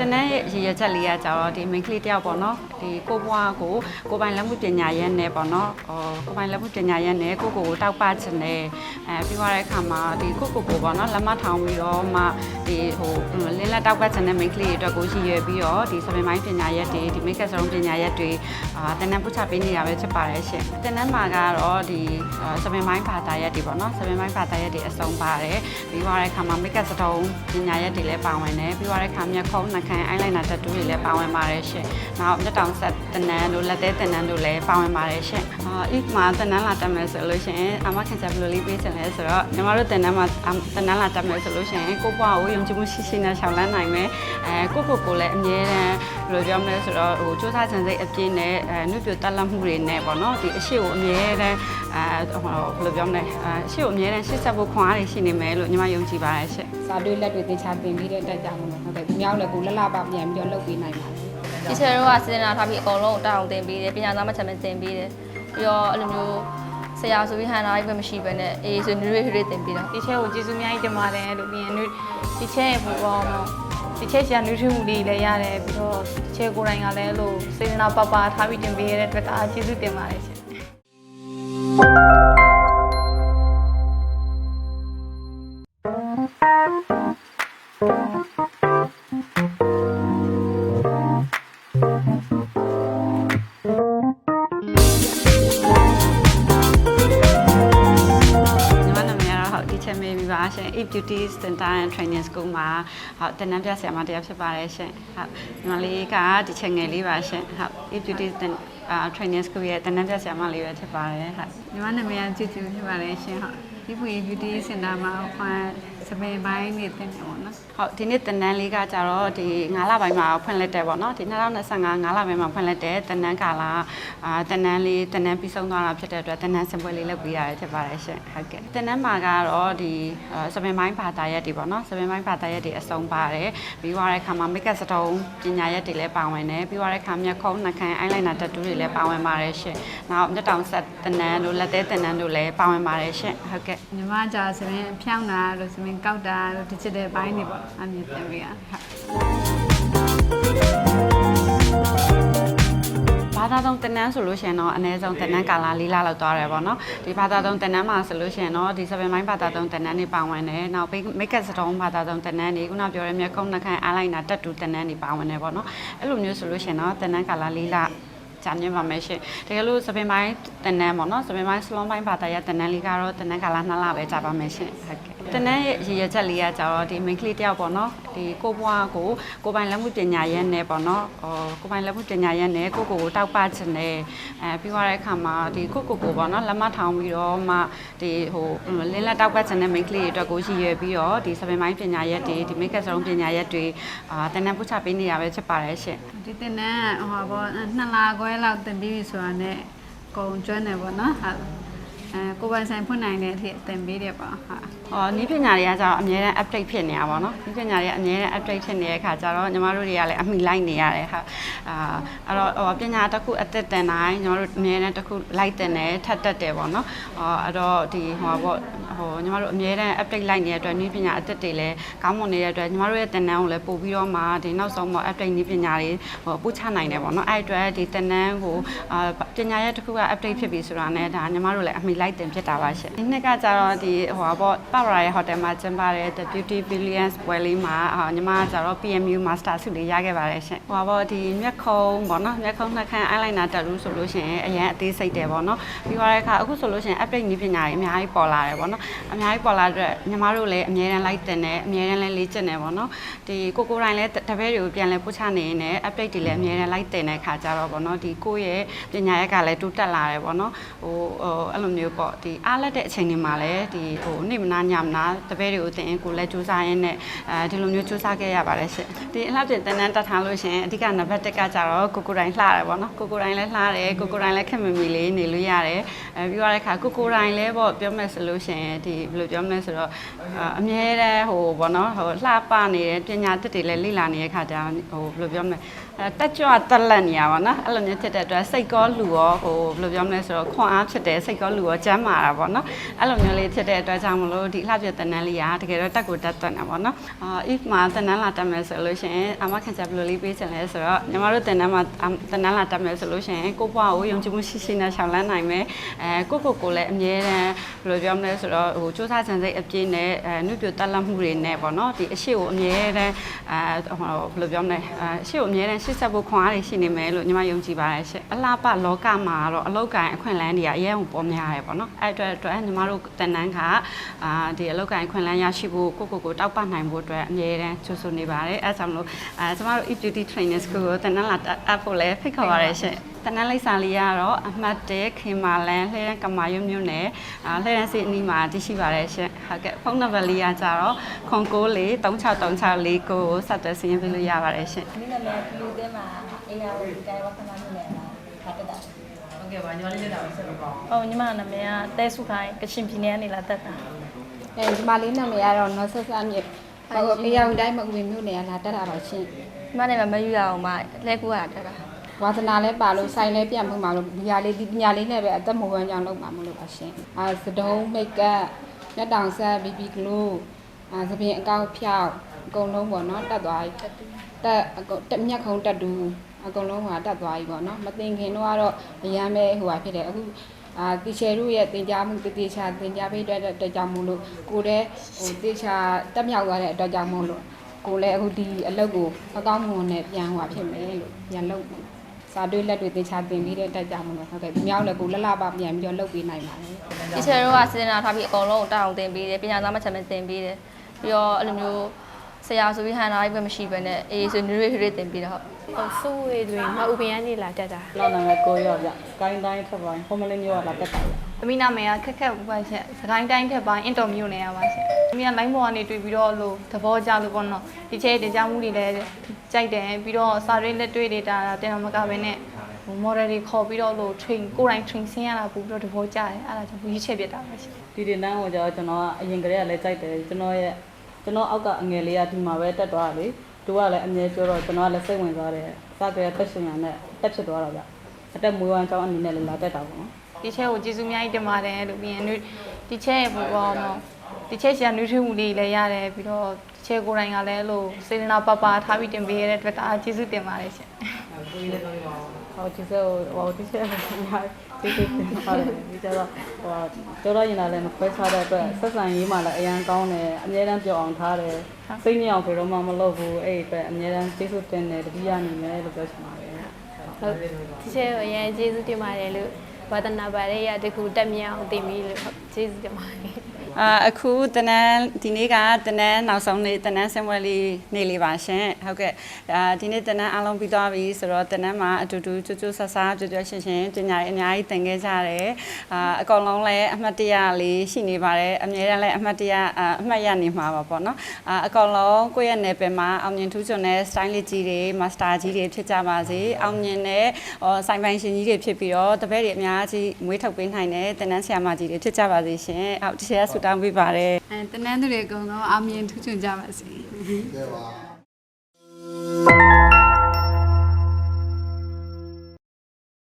တနန်းရဲ့ရည်ရချက်လေးကကြတော့ဒီ main ကလေးတယောက်ပေါ့နော် ဒီကိုဘွားကိုကိုပိုင်လက်မှုပညာရဲနဲ့ပေါ့နော်ဟိုကိုပိုင်လက်မှုပညာရဲနဲ့ကိုကိုကိုတောက်ပချင်တယ်အဲပြီးသွားတဲ့အခါမှာဒီကိုကိုကိုပေါ့နော်လက်မထောင်ပြီးတော့မှဒီဟိုလင်းလက်တောက်ပချင်တဲ့ main ကလေးတွေအတွက်ကိုရည်ရွယ်ပြီးတော့ဒီစပင်ပိုင်းပညာရဲတွေဒီ make up စရုံးပညာရဲတွေအာတနန်းပုချပေးနေတာပဲဖြစ်ပါတယ်ရှင်တနန်းမှာကတော့ဒီစပင်ပိုင်းဘာသာရက်တွေပေါ့နော်စပင်ပိုင်းဘာသာရက်တွေအစုံပါတယ်ပြီးသွားတဲ့အခါမှာ make up စတုံးပညာရက်တွေလည်းပါဝင်တယ်ပြီးသွားတဲ့အခါမျက်ခုံးနှာခမ်း eyeliner tattoo တွေလည်းပါဝင်ပါတယ်ရှင်နောက်မျက်တောင်ဆက်တနန်းတို့လက်သေးတနန်းတို့လည်းပါဝင်ပါတယ်ရှင်အာ if မှာတနန်းလာတက်မယ်ဆိုလို့ရှိရင်အမခင်ချက်ဘယ်လိုလေးပေးချင်လဲဆိုတော့ညီမတို့တနန်းမှာတနန်းလာတက်မယ်ဆိုလို့ရှိရင်ကိုပွားကိုယုံကြည်မှုရှိရှိနဲ့ရှောင်လန်းနိုင်မယ်အဲကိုကိုကိုလည်းအမြဲတမ်းဘယ်လိုပြောမလဲဆိုတော့ဟိုစူးစမ်းစံစိတ်အပြည့်နဲ့အဲနှုတ်ပြတက်လက်မှုတွေနဲ့ပေါ့နော်ဒီအရှိကိုအမြဲတမ်းအဲဟိုဘယ်လိုပြောမလဲအဲအရှိကိုအမြဲတမ်းရှစ်ဆက်ဖို့ခွန်အားတွေရှိနေမယ်လို့ညီမယုံကြည်ပါတယ်ရှင်စာတွေလက်တွေတေချာတင်ပြီးတဲ့အတွက်ကြောင့်မို့လို့ဟုတ်ကဲ့သူများလည်းကိုလက်လာပါပြန်ပြီးတော့လုပ်ပေးနိုင်ပါ တယ်တီချာတို့ကစေတနာထားပြီးအကုန်လုံးတောင်းတင်ပေးတယ်ပညာသားမှချက်မှတင်ပေးတယ်ပြီးတော့အဲ့လိုမျိုးဆရာဆိုပြီးဟန်နာကြီးပဲမရှိဘဲနဲ့အေးဆိုနွေရွေးရွေးတင်ပေးတာဒီချက်ကိုကျေးဇူးအများကြီးတင်ပါတယ်လို့ပြီးရင်ဒီချက်ရဲ့ဘူပေါင်းတော့ဒီချက်ရှာနူးထူးမှုတွေလည်းရတယ်ပြီးတော့ဒီချက်ကိုယ်တိုင်ကလည်းအဲ့လိုစေတနာပပထားပြီးတင်ပေးရတဲ့အတွက်ကကျေးဇူးတင်ပါတယ်ရှင်ညီမ ရှင် If Beauty Center and Training School မှာဟုတ်တနန်းပြဆရာမတရားဖြစ်ပါတယ်ရှင်ဟုတ်ညီမလေးက teacher ငယ်လေးပါရှင်ဟုတ် If Beauty uh, Training School ရဲ့တနန်းပြဆရာမလေးပဲဖြစ်ပါတယ်ဟုတ်ညီမနာမည်ကချစ်ချူဖြစ်ပါတယ်ရှင်ဟုတ် If Beauty Center မှာခွန် စပင်ပိုင်းနေတင်တယ်ပေါ့နော်ဟုတ်ဒီနေ့တနန်းလေးကကြတော့ဒီ9လပိုင်းမှာဖွင့်လက်တယ်ပေါ့နော်ဒီ2025 9လပိုင်းမှာဖွင့်လက်တယ်တနန်းကာလာအာတနန်းလေးတနန်းပြီးဆုံးသွားတာဖြစ်တဲ့အတွက်တနန်းစင်ပွဲလေးလုပ်ပေးရတယ်ဖြစ်ပါတယ်ရှင်ဟုတ်ကဲ့တနန်းမှာကတော့ဒီအာစပင်ပိုင်းဘာသာရက်တွေပေါ့နော်စပင်ပိုင်းဘာသာရက်တွေအစုံပါတယ်ပြီးသွားတဲ့အခါမှာ make up စတုံးပညာရက်တွေလည်းပါဝင်တယ်ပြီးသွားတဲ့အခါမျက်ခုံးနှာခမ်း eyeliner tattoo တွေလည်းပါဝင်ပါတယ်ရှင်နောက်မျက်တောင်ဆက်တနန်းတို့လက်သေးတနန်းတို့လည်းပါဝင်ပါတယ်ရှင်ဟုတ်ကဲ့ညီမကြာစပင်ဖြောင်းတာလို့စပင်ကောက်တာလို့ digital ဘိုင်းနေပေါ့အမြင်တင်ပေးရဟုတ်ဘာသာသုံးတနန်းဆိုလို့ရှိရင်တော့အနည်းဆုံးတနန်းကာလာ၄လလောက်သွားတယ်ပေါ့နော်ဒီဘာသာသုံးတနန်းမှာဆိုလို့ရှိရင်တော့ဒီ7မိုင်းဘာသာသုံးတနန်းတွေပါဝင်တယ်နောက် make up စတုံးဘာသာသုံးတနန်းတွေခုနပြောတဲ့မျက်ခုံးနှာခမ်း eyeliner တက်တူတနန်းတွေပါဝင်တယ်ပေါ့နော်အဲ့လိုမျိုးဆိုလို့ရှိရင်တော့တနန်းကာလာ၄လ ကြာမြင့်ပါမယ်ရှင်တကယ်လို့စပင်ပိုင်းတနန်းပေါ့နော်စပင်ပိုင်းစလုံးပိုင်းဘာသာရတနန်းလေးကတော့တနန်းကာလာ2လပဲကြာပါမယ်ရှင်ဟုတ်ကဲ့တနန်းရဲ့ရည်ရချက်လေးကကြတော့ဒီ main ကလေးတယောက်ပေါ့နော်ဒီကိုဘွားကိုကိုပိုင်လက်မှုပညာရဲနဲ့ပေါ့နော်ဟိုကိုပိုင်လက်မှုပညာရဲနဲ့ကိုကိုကိုတောက်ပချင်တယ်အဲပြီးသွားတဲ့အခါမှာဒီကိုကိုကိုပေါ့နော်လက်မထောင်ပြီးတော့မှဒီဟိုလင်းလက်တောက်ပချင်တဲ့ main ကလေးတွေအတွက်ကိုရည်ရွယ်ပြီးတော့ဒီစပင်ပိုင်းပညာရက်တွေဒီ make up စရုံးပညာရက်တွေအာတနန်းပုချပေးနေတာပဲဖြစ်ပါတယ်ရှင်ဒီတင်နန်းဟိုဘောနှစ်လခွဲလောက်တင်ပြီးပြီဆိုတာနဲ့ကုံကျွမ်းတယ်ပေါ့နော်ဟုတ်အဲကိုယ်ပိုင်ဆိုင်ဖွင့်နိုင်တဲ့အထိတင်ပေးတယ်ပေါ့ဟုတ်။အော်နီးပညာတွေကကျတော့အများနဲ့ update ဖြစ်နေတာပေါ့နော်။နီးပညာတွေကအများနဲ့ update ဖြစ်နေတဲ့အခါကျတော့ညီမတို့တွေကလည်းအမိလိုက်နေရတယ်ဟာ။အာအဲ့တော့ဟိုပညာတစ်ခုအသက်တင်တိုင်းညီမတို့အများနဲ့တစ်ခုလိုက်တင်တယ်ထပ်တက်တယ်ပေါ့နော်။အော်အဲ့တော့ဒီဟိုပေါ့ ဟိုညီမတို့အများနဲ့ update လိုက်နေတဲ့အတွက်နီးပညာအသက်တွေလည်းကောင်းမွန်နေတဲ့အတွက်ညီမတို့ရဲ့တင်နန်းကိုလည်းပို့ပြီးတော့မှဒီနောက်ဆုံးပေါ့ update နီးပညာတွေဟိုပို့ချနိုင်တယ်ပေါ့နော်။အဲ့အတွက်ဒီတင်နန်းကိုအာပညာရဲ့တစ်ခုက update ဖြစ်ပြီဆိုတာနဲ့ဒါညီမတို့လည်းအမိလိုက်တင်ဖြစ်တာပါရှင်။ဒီနှစ်ကကျတော့ဒီဟိုပေါ့ပဝရာရဲ့ hotel မှာကျင်းပတဲ့ The Beauty Billions ပွဲလေးမှာအာညီမကကျတော့ PMU Master ဆုလေးရခဲ့ပါတယ်ရှင်။ဟိုပေါ့ဒီမျက်ခုံးပေါ့နော်မျက်ခုံးနှာခမ်း eyeliner တက်လို့ဆိုလို့ရှိရင်အရင်အသေးစိတ်တယ်ပေါ့နော်။ပြီးသွားတဲ့အခါအခုဆိုလို့ရှိရင် update နည်းပညာတွေအများကြီးပေါ်လာတယ်ပေါ့နော်။အများကြီးပေါ်လာတဲ့အတွက်ညီမတို့လည်းအများတန်းလိုက်တင်တယ်အများတန်းလည်းလေ့ကျင့်တယ်ပေါ့နော်။ဒီကိုကိုတိုင်းလည်းတပည့်တွေကိုပြန်လဲပို့ချနေနေ update တွေလည်းအများတန်းလိုက်တင်တဲ့အခါကျတော့ပေါ့နော်ဒီကိုယ့်ရဲ့ပညာရက်ကလည်းတိုးတက်လာတယ်ပေါ့နော်။ဟိုဟိုအဲ့လိုမျိုးပေါ့ဒီအားလက်တဲ့အချိန်တွေမှာလည်းဒီဟိုနေ့မနာညမနာတပည့်တွေကိုတင်ကိုလည်းစူးစမ်းရင်းနဲ့အဲဒီလိုမျိုးစူးစမ်းခဲ့ရပါတယ်ရှင်ဒီအလှပြင်တန်းတန်းတက်ထားလို့ရှင်အဓိကနံပါတ်1ကကြတော့ကိုကိုတိုင်းလှတယ်ပေါ့နော်ကိုကိုတိုင်းလည်းလှတယ်ကိုကိုတိုင်းလည်းခက်မမီလေးနေလို့ရတယ်အဲပြီးသွားတဲ့အခါကိုကိုတိုင်းလည်းပေါ့ပြောမယ်ဆိုလို့ရှင်ဒီဘယ်လိုပြောမလဲဆိုတော့အာအမြဲတမ်းဟိုဘောနော်ဟိုလှပနေတဲ့ပညာသစ်တွေလည်းလေ့လာနေတဲ့ခါကျတော့ဟိုဘယ်လိုပြောမလဲအဲ တက်ကြွတက်လက်နေရပါတော့အဲ့လိုမျိုးဖြစ်တဲ့အတွက်စိတ်ကောလူရောဟိုဘယ်လိုပြောမလဲဆိုတော့ခွန်အားဖြစ်တယ်စိတ်ကောလူရောကျမ်းမာတာပေါ့နော်အဲ့လိုမျိုးလေးဖြစ်တဲ့အတွက်ကြောင့်မလို့ဒီလှပြတန်တန်းလေးကတကယ်တော့တက်ကိုတက်တက်နေပါတော့အာ if မှာတန်တန်းလာတက်မယ်ဆိုလို့ရှိရင်အမခင်ချဘယ်လိုလေးပေးချင်လဲဆိုတော့ညီမတို့တန်တန်းမှာတန်တန်းလာတက်မယ်ဆိုလို့ရှိရင်ကိုယ့်ဘဝကိုယုံကြည်မှုရှိရှိနဲ့ရှောင်လန်းနိုင်မယ်အဲကိုယ့်ကိုယ်ကိုလည်းအမြဲတမ်းဘယ်လိုပြောမလဲဆိုတော့ဟိုစူးစမ်းချင်စိတ်အပြည့်နဲ့အဲနှုတ်ပြတက်လက်မှုတွေနဲ့ပေါ့နော်ဒီအရှိကိုအမြဲတမ်းအဲဟိုဘယ်လိုပြောမလဲအဲအရှိကိုအမြဲတမ်းရှေ့ဆက်ဖို့ခွန်အားတွေရှိနေမယ်လို့ညီမယုံကြည်ပါတယ်ရှင့်အလားပလောကမှာတော့အလောက်ကိုင်းအခွင့်အလန်းတွေကအရင်ကပေါ်များတယ်ပေါ့နော်အဲ့အတွက်အတွက်ညီမတို့တန်တန်းကအာဒီအလောက်ကိုင်းအခွင့်အလန်းရရှိဖို့ကိုယ့်ကိုယ်ကိုတောက်ပနိုင်ဖို့အတွက်အမြဲတမ်းကြိုးဆိုနေပါတယ်အဲဒါကြောင့်မလို့အဲကျမတို့ e beauty training school ကိုတန်တန်းလာအပ်ဖို့လည်းဖိတ်ခေါ်ပါရရှင့် တန်တန်းလိပ်စာလေးကတော့အမှတ်၁ခင်မာလန်လှဲရန်ကမာရွတ်မြို့နယ်အာလှဲရန်စီအနီးမှာတရှိပါတယ်ရှင့်ဟုတ်ကဲ့ဖုန်းနံပါတ်လေးကကြတော့ခွန်ကိုလေး3636ကိုဆက်သွယ်ဆင်းပေးလို့ရပါတယ်ရှင့်ဒီနာမည်ပြူသင်းမှာအေးရဝဒီတိုင်းဝခဏမြို့နယ်မှာခါတက်တာဟုတ်ကဲ့ပါညီမလေးလက်တာဆက်လို့ပါ။ဟုတ်ညီမနာမည်ကတဲစုခိုင်းကရှင်ပြည်နယ်ကနေလာတက်တာအဲဒီမလေးနာမည်ကတော့နော်ဆက်ဆက်မြစ်ဟိုအေးရောင်တိုင်းမကူမြို့နယ်ကလာတက်တာပါရှင်ဒီမနဲ့မမယူရအောင်မလဲကူရတာတက်တာ ဝါသနာလဲပါလို့ဆိုင်လဲပြန်မှုမှာလို့ဒီဟာလေးဒီပညာလေးနဲ့ပဲအသက်မဝမ်းကြောင်းလုပ်မှာမလို့ပါရှင်အာစတုံးမိတ်ကပ်လက်တောင်ဆက်ဘီဘီကလိုအာသပင်အကောက်ဖြောက်အကုန်လုံးပေါ့နော်တက်သွားပြီတက်အကုန်တက်မြက်ခုံတက်တူအကုန်လုံးဟာတက်သွားပြီပေါ့နော်မသိခင်တော့ကတော့အရန်ပဲဟိုဟာဖြစ်တယ်အခုအာတီချယ်တို့ရဲ့တင် जा မှုတတိချာတင် जा ပေးတဲ့အတွက်ကြောင့်မို့လို့ကိုလည်းဟိုတေချာတက်မြောက်သွားတဲ့အတွက်ကြောင့်မို့လို့ကိုလည်းအခုဒီအလုပ်ကိုအကောင်းမွန်နဲ့ပြန်ဟွာဖြစ်မယ်လို့ပြန်လုပ်မယ် စာတွေးလက်တွေသေချာတင်ပြီးတဲ့တက်ကြမလို့ဟုတ်ကဲ့ဒီမြောက်လည်းကိုလလပပြန်ပြီးတော့လုပ်ပေးနိုင်ပါတယ်ဒီချယ်တို့ကစေတနာထားပြီးအကုန်လုံးတောင်းတင်ပေးတယ်ပညာသားမချက်မတင်ပေးတယ်ပြီးတော့အဲ့လိုမျိုးဆရာဆိုပြီးဟန်နာကြီးပဲမရှိဘဲနဲ့အေးဆိုနွေရွေးတင်ပေးတော့ဟုတ်ဟိုစုဝေတွင်မဥပယန်းနေလာတက်တာလောက်နာမည်ကိုရောဗျကိုင်းတိုင်းထပ်ပိုင်းဟိုမလေးမျိုးကလာတက်တာဗျ။သမီးနာမည်ကခက်ခက်ပါရှင်။စကိုင်းတိုင်းထက်ပိုင်းအင်တော်မြို့နယ်ရပါရှင်။သမီးက line ပေါ်ကနေတွေ့ပြီးတော့လို့သဘောကျလို့ပေါ့နော်။ဒီချဲတင်ကြမှုတွေလည်း ကြိုက်တယ်ပြီးတော့စာရေးလက်တွေ့တွေဒါတင်တော်မကပဲနဲ့ဟို model တွေခေါ်ပြီးတော့လို့ train ကိုယ်တိုင် train ဆင်းရတာပို့ပြီးတော့သဘောကျတယ်။အဲ့ဒါကြောင့်ရွေးချယ်ပြတာပါရှင်ဒီတင်တန်းကိုကျတော့ကျွန်တော်ကအရင်ကတည်းကလည်းကြိုက်တယ်ကျွန်တော်ရဲ့ကျွန်တော်အောက်ကအငယ်လေးကဒီမှာပဲတက်သွားတာလေသူကလည်းအမြဲပြောတော့ကျွန်တော်ကလည်းစိတ်ဝင်စားတယ်စကြရဲ့တက်ရှင်ရနဲ့တက်ဖြစ်သွားတာဗျအတက်မွေးဝမ်းကြောင်းအနေနဲ့လည်းလာတက်တာပေါ့နော်။ဒီချဲကိုကျေးဇူးအများကြီးတင်ပါတယ်လို့ပြီးရင်ဒီချဲရဲ့ဘူပေါ့နော်။ဒီချဲရှင်ကနွေးထွေးမှုလေးလည်းရတယ်ပြီးတော့ဒီ ချဲကိုယ်တိုင်ကလည်းအဲ့လိုစေတနာပပထားပြီးတင်ပေးရတဲ့အတွက်ကကျေးဇူးတင်ပါတယ်ရှင်။ဟောဒီဆက်ဟိုဒီဆက်ဟာဒီဒီပါတယ်ဒီကျတော့ဟိုတော်တော်ရင်လာလည်းမခွဲခြားတဲ့အတွက်ဆက်ဆံရေးမှလည်းအရန်ကောင်းတယ်အမြဲတမ်းပြောအောင်ထားတယ်စိတ်ညစ်အောင်ဘယ်တော့မှမလုပ်ဘူးအဲ့ဒီအတွက်အမြဲတမ်းကျေးဇူးတင်တယ်တတိယအနေနဲ့လို့ပြောချင်ပါတယ်ဟုတ်ဒီချဲကိုအရင်ကျေးဇူးတင်ပါတယ်လို့ဝါသနာပါရဲ့ရတခုတက်မြောက်တင်ပြီးလို့ဟုတ်ကျေးဇူးတင်ပါတယ် အာအခုတနန်းဒီနေ့ကတနန်းနောက်ဆုံးနေ့တနန်းဆင်ပွဲလေးနေ့လေးပါရှင်ဟုတ်ကဲ့အာဒီနေ့တနန်းအားလုံးပြီးသွားပြီဆိုတော့တနန်းမှာအတူတူကျွတ်ကျွတ်ဆဆကျွတ်ကျွတ်ရှင်းရှင်းပညာရေးအများကြီးသင်ခဲ့ကြတယ်အာအကောင်လုံးလည်းအမှတ်တရလေးရှိနေပါတယ်အမြဲတမ်းလည်းအမှတ်တရအာအမှတ်ရနေမှာပါပေါ့နော်အာအကောင်လုံးကိုယ့်ရဲ့နယ်ပယ်မှာအောင်မြင်ထူးချွန်တဲ့ style လေးကြီးတွေမာစတာကြီးတွေဖြစ်ကြပါစေအောင်မြင်တဲ့ဟောဆိုင်ပိုင်ရှင်ကြီးတွေဖြစ်ပြီးတော့တပည့်တွေအများကြီးမွေးထုတ်ပေးနိုင်တဲ့တနန်းဆရာမကြီးတွေဖြစ်ကြပါစေရှင်ဟုတ်တချင်ဆူတောင်းပေးပါတယ်အဲတနန်းသူတွေအကုန်လုံးအောင်မြင်ထူးချွန်ကြပါစေကဲပါ